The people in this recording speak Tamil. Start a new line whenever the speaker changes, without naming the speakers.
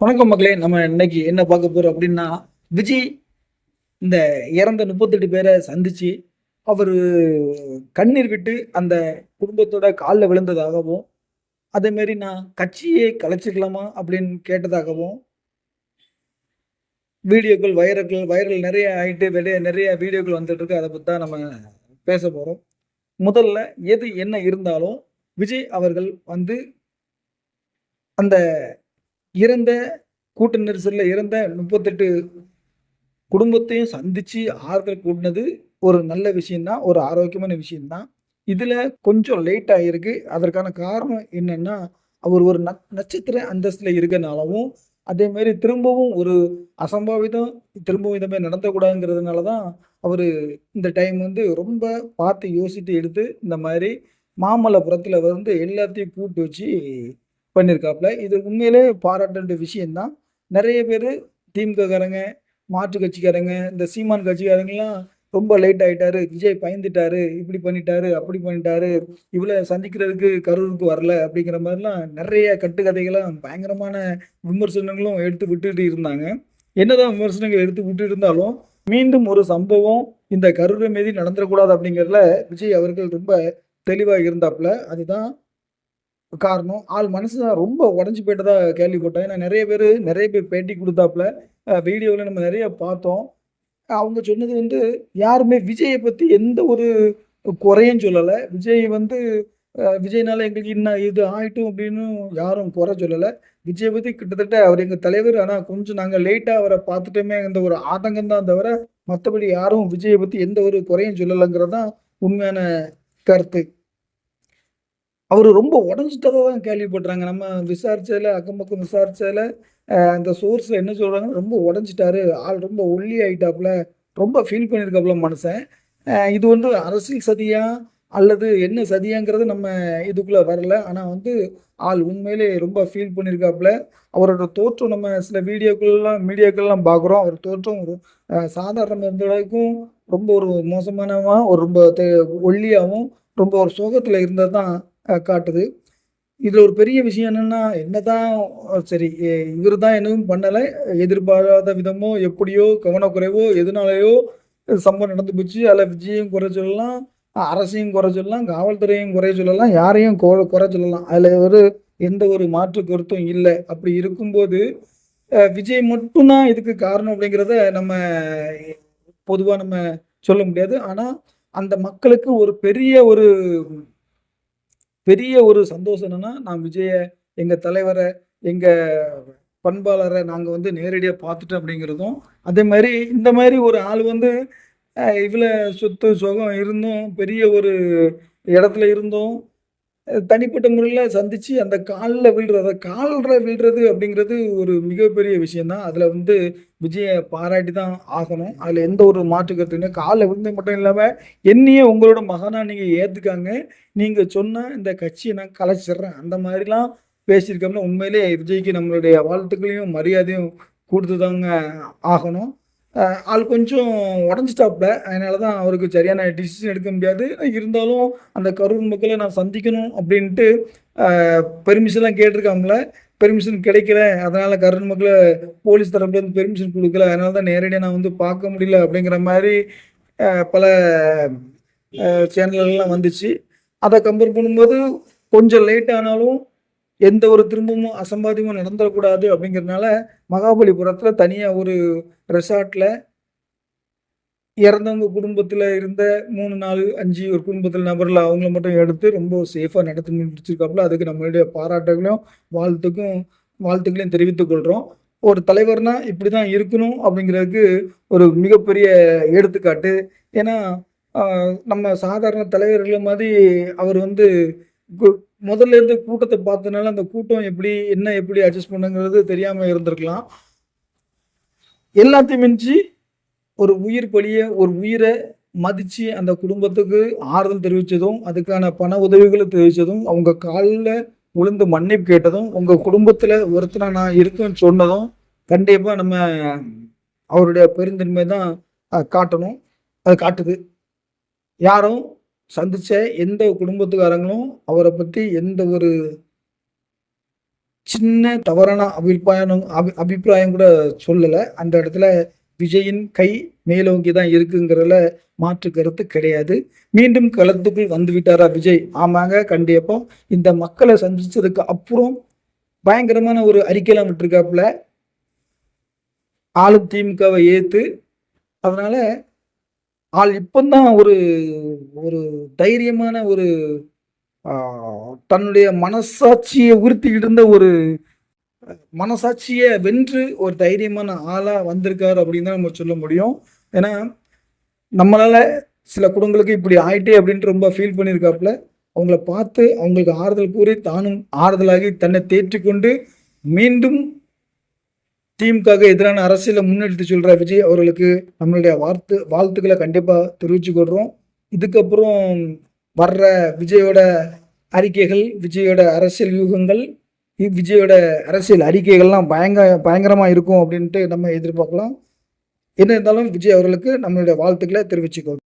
வணக்கம் மக்களே நம்ம இன்னைக்கு என்ன பார்க்க போறோம் அப்படின்னா விஜய் இந்த இறந்த முப்பத்தெட்டு பேரை சந்திச்சு அவர் கண்ணீர் விட்டு அந்த குடும்பத்தோட காலில் விழுந்ததாகவும் அதேமாரி நான் கட்சியே கலைச்சிக்கலாமா அப்படின்னு கேட்டதாகவும் வீடியோக்கள் வைரல்கள் வைரல் நிறைய ஆகிட்டு வெளியே நிறைய வீடியோக்கள் வந்துட்டு இருக்கு. அதை பற்றி தான் நம்ம பேச போகிறோம் முதல்ல எது என்ன இருந்தாலும் விஜய் அவர்கள் வந்து அந்த இறந்த கூட்ட நெரிசலில் இறந்த முப்பத்தெட்டு குடும்பத்தையும் சந்தித்து ஆறுதல் கூட்டினது ஒரு நல்ல விஷயந்தான் ஒரு ஆரோக்கியமான விஷயந்தான் இதில் கொஞ்சம் லேட் ஆகிருக்கு அதற்கான காரணம் என்னென்னா அவர் ஒரு ந நட்சத்திர அந்தஸ்தில் இருக்கனாலவும் அதேமாரி திரும்பவும் ஒரு அசம்பாவிதம் திரும்பவும் இந்த மாதிரி நடத்தக்கூடாதுங்கிறதுனால தான் அவர் இந்த டைம் வந்து ரொம்ப பார்த்து யோசித்து எடுத்து இந்த மாதிரி மாமல்லபுரத்தில் வந்து எல்லாத்தையும் கூட்டு வச்சு பண்ணியிருக்காப்புல இது உண்மையிலே பாராட்ட வேண்டிய விஷயம்தான். நிறைய பேர் திமுககாரங்க மாற்று கட்சிக்காரங்க இந்த சீமான் கட்சிக்காரங்கெல்லாம் ரொம்ப லேட் ஆயிட்டாரு விஜய் பயந்துட்டாரு இப்படி பண்ணிட்டாரு அப்படி பண்ணிட்டாரு இவ்வளோ சந்திக்கிறதுக்கு கரூருக்கு வரல அப்படிங்கிற மாதிரிலாம் நிறைய கட்டுக்கதைகளாம் பயங்கரமான விமர்சனங்களும் எடுத்து விட்டுட்டு இருந்தாங்க. என்னதான் விமர்சனங்கள் எடுத்து விட்டு இருந்தாலும் மீண்டும் ஒரு சம்பவம் இந்த கரூரை மீதி நடந்துடக்கூடாது அப்படிங்கிறதுல விஜய் அவர்கள் ரொம்ப தெளிவாக இருந்தாப்புல அதுதான் காரணம். ஆள் மனசு தான் ரொம்ப உடஞ்சி போயிட்டதா கேள்விப்பட்டேன். ஏன்னா நிறைய பேர் நிறைய பேர் பேட்டி கொடுத்தாப்புல. வீடியோவில் நம்ம நிறைய பார்த்தோம். அவங்க சொன்னது வந்து யாருமே விஜயை பற்றி எந்த ஒரு குறையும் சொல்லலை. விஜய் வந்து விஜய்னால எங்களுக்கு இன்னும் இது ஆயிட்டும் அப்படின்னு யாரும் குறை சொல்லலை. விஜய் பற்றி கிட்டத்தட்ட அவர் எங்கள் தலைவர் ஆனால் கொஞ்சம் நாங்கள் லேட்டாக அவரை பார்த்துட்டோமே இந்த ஒரு ஆதங்கம் தான் தவிர மற்றபடி யாரும் விஜயை பற்றி எந்த ஒரு குறையும் சொல்லலைங்கிறது தான் உண்மையான கருத்து. அவர் ரொம்ப உடஞ்சிட்டதாக தான் கேள்விப்படுறாங்க. நம்ம விசாரிச்சதில் அக்கம் பக்கம் விசாரிச்சதில் அந்த சோர்ஸில் என்ன சொல்கிறாங்கன்னா ரொம்ப உடஞ்சிட்டாரு. ஆள் ரொம்ப ஒல்லி ஆயிட்டாப்புல. ரொம்ப ஃபீல் பண்ணியிருக்காப்புல மனுஷன். இது வந்து அரசியல் சதியா? அல்லது என்ன சதியாங்கிறது நம்ம இதுக்குள்ளே வரல. ஆனால் வந்து ஆள் உண்மையிலே ரொம்ப ஃபீல் பண்ணியிருக்காப்புல அவரோட தோற்றம் நம்ம சில வீடியோக்கள்லாம் மீடியாக்கள்லாம் பார்க்குறோம் அவர் தோற்றம் ஒரு சாதாரண இருந்த அளவுக்கும் ரொம்ப ஒரு மோசமானவா ஒரு ரொம்ப ஒல்லியாகவும் ரொம்ப ஒரு சோகத்தில் இருந்தது தான் காட்டுது. இதில் ஒரு பெரிய விஷயம் என்னென்னா என்னதான் தான் சரி இவர் தான் எதுவும் பண்ணலை. எதிர்பாராத விதமோ எப்படியோ கவனக்குறைவோ எதுனாலையோ சம்பவம் நடந்து போச்சு. அதில் விஜயும் குறை சொல்லலாம் அரசையும் குறை சொல்லலாம் காவல்துறையும் குறை சொல்லலாம் யாரையும் கொ குறை சொல்லலாம். அதில் ஒரு எந்த ஒரு மாற்று கருத்தும் இல்லை. அப்படி இருக்கும்போது விஜய் மட்டும்தான் இதுக்கு காரணம் அப்படிங்கிறத நம்ம பொதுவாக நம்ம சொல்ல முடியாது. ஆனால் அந்த மக்களுக்கு ஒரு பெரிய ஒரு பெரிய ஒரு சந்தோஷம் என்னன்னா நான் விஜயை எங்கள் தலைவரை எங்கள் பண்பாளரை நாங்கள் வந்து நேரடியாக பார்த்துட்டோம் அப்படிங்கிறதும் அதே மாதிரி இந்த மாதிரி ஒரு ஆள் வந்து இவ்வளோ சொத்து சுகம் இருந்தும் பெரிய ஒரு இடத்துல இருந்தும் தனிப்பட்ட முறையில் சந்தித்து அந்த காலில் விழுறத காலில் விழுறது அப்படிங்கிறது ஒரு மிகப்பெரிய விஷயந்தான் அதில் வந்து விஜயை பாராட்டி தான் ஆகணும். அதில் எந்த ஒரு மாற்று கருத்துமே காலில் விழுந்து மட்டும் இல்லாமல் என்னையே உங்களோட மகனாக நீங்கள் ஏற்றுக்காங்க நீங்கள் சொன்ன இந்த கட்சியை நான் கலைச்சிடுறேன். அந்த மாதிரிலாம் பேசியிருக்கோம்னா உண்மையிலே விஜய்க்கு நம்மளுடைய வாழ்த்துக்களையும் மரியாதையும் கொடுத்து தாங்க ஆகணும். ஆள் கொஞ்சம் உடஞ்சிட்டாப்புல. அதனால தான் அவருக்கு சரியான டிசிஷன் எடுக்க முடியாது. இருந்தாலும் அந்த கரூர் மக்களை நான் சந்திக்கணும் அப்படின்ட்டு பெர்மிஷன்லாம் கேட்டிருக்காங்கள பெர்மிஷன் கிடைக்கல. அதனால் கரூர் மக்களை போலீஸ் தரப்புலேருந்து பெர்மிஷன் கொடுக்கல. அதனால தான் நேரடியாக நான் வந்து பார்க்க முடியல அப்படிங்கிற மாதிரி பல சேனல்கள்லாம் வந்துச்சு. அதை கம்பேர் பண்ணும்போது கொஞ்சம் லேட் ஆனாலும் எந்த ஒரு திரும்பமும் அசம்பாதியமும் நடந்துடக்கூடாது அப்படிங்கிறதுனால மகாபலிபுரத்தில் தனியாக ஒரு ரெசார்ட்டில் இறந்தவங்க குடும்பத்தில் இருந்த மூணு நாலு அஞ்சு ஒரு குடும்பத்தில் நபரில் அவங்கள மட்டும் எடுத்து ரொம்ப சேஃபாக நடத்தி முடிச்சிருக்காப்புல. அதுக்கு நம்மளுடைய பாராட்டுகளையும் வாழ்த்துக்கும் வாழ்த்துக்களையும் தெரிவித்துக் கொள்கிறோம் ஒரு தலைவர்னா இப்படி தான் இருக்கணும் அப்படிங்கிறதுக்கு ஒரு மிகப்பெரிய எடுத்துக்காட்டு. ஏன்னா நம்ம சாதாரண தலைவர்களை மாதிரி அவர் வந்து கு- முதல்ல இருந்து கூட்டத்தை பார்த்தனால அந்த கூட்டம் எப்படி என்ன எப்படி அட்ஜஸ்ட் பண்ணுங்கிறது தெரியாமல் இருந்திருக்கலாம். எல்லாத்தையும் மிஞ்சி ஒரு உயிர் பலிய ஒரு உயிரை மதித்து அந்த குடும்பத்துக்கு ஆறுதல் தெரிவித்ததும் அதுக்கான பண உதவிகளை தெரிவித்ததும் அவங்க காலில் விழுந்து மன்னிப்பு கேட்டதும் உங்கள் குடும்பத்தில் ஒருத்தனை நான் இருக்கேன்னு சொன்னதும் கண்டிப்பாக நம்ம அவருடைய பெருந்தன்மை தான் காட்டணும். அது காட்டுது. யாரும் சந்திச்ச எந்த குடும்பத்துக்காரங்களும் அவரை பற்றி எந்த ஒரு சின்ன தவறான அபிப்பிராயம் அபி அபிப்பிராயம் கூட சொல்லலை. அந்த இடத்துல விஜயின் கை மேலோங்கி தான் இருக்குங்கிறதுல மாற்று கருத்து கிடையாது. மீண்டும் களத்துக்குள் வந்து விட்டாரா விஜய்? ஆமாங்க கண்டிப்பாக இந்த மக்களை சந்திச்சதுக்கு அப்புறம் பயங்கரமான ஒரு அறிக்கையெல்லாம் விட்டுருக்காப்புல. ஆளும் திமுகவை ஏற்று அதனால ஆள் இப்போதான் ஒரு ஒரு தைரியமான ஒரு தன்னுடைய மனசாட்சியை உறுத்திக்கிட்டு இருந்த ஒரு மனசாட்சியை வென்று ஒரு தைரியமான ஆளாக வந்திருக்காரு அப்படின்னு தான் நம்ம சொல்ல முடியும். ஏன்னா நம்மளால சில குடும்பங்களுக்கு இப்படி ஆயிட்டே அப்படின்ட்டு ரொம்ப ஃபீல் பண்ணியிருக்காப்புல அவங்கள பார்த்து அவங்களுக்கு ஆறுதல் கூறி தானும் ஆறுதலாகி தன்னை தேற்றிக்கொண்டு மீண்டும் திமுகவுக்கு எதிரான அரசியலை முன்னெடுத்து சொல்கிற விஜய் அவர்களுக்கு நம்மளுடைய வாழ்த்து வாழ்த்துக்களை கண்டிப்பாக தெரிவிச்சுக்கொள்கிறோம் இதுக்கப்புறம் வர்ற விஜயோட அறிக்கைகள் விஜயோட அரசியல் யூகங்கள் இ- விஜயோட அரசியல் அறிக்கைகள்லாம் பயங்கர பயங்கரமாக இருக்கும் அப்படின்ட்டு நம்ம எதிர்பார்க்கலாம். என்ன இருந்தாலும் விஜய் அவர்களுக்கு நம்மளுடைய வாழ்த்துக்களை தெரிவிச்சுக்கொள்கிறோம்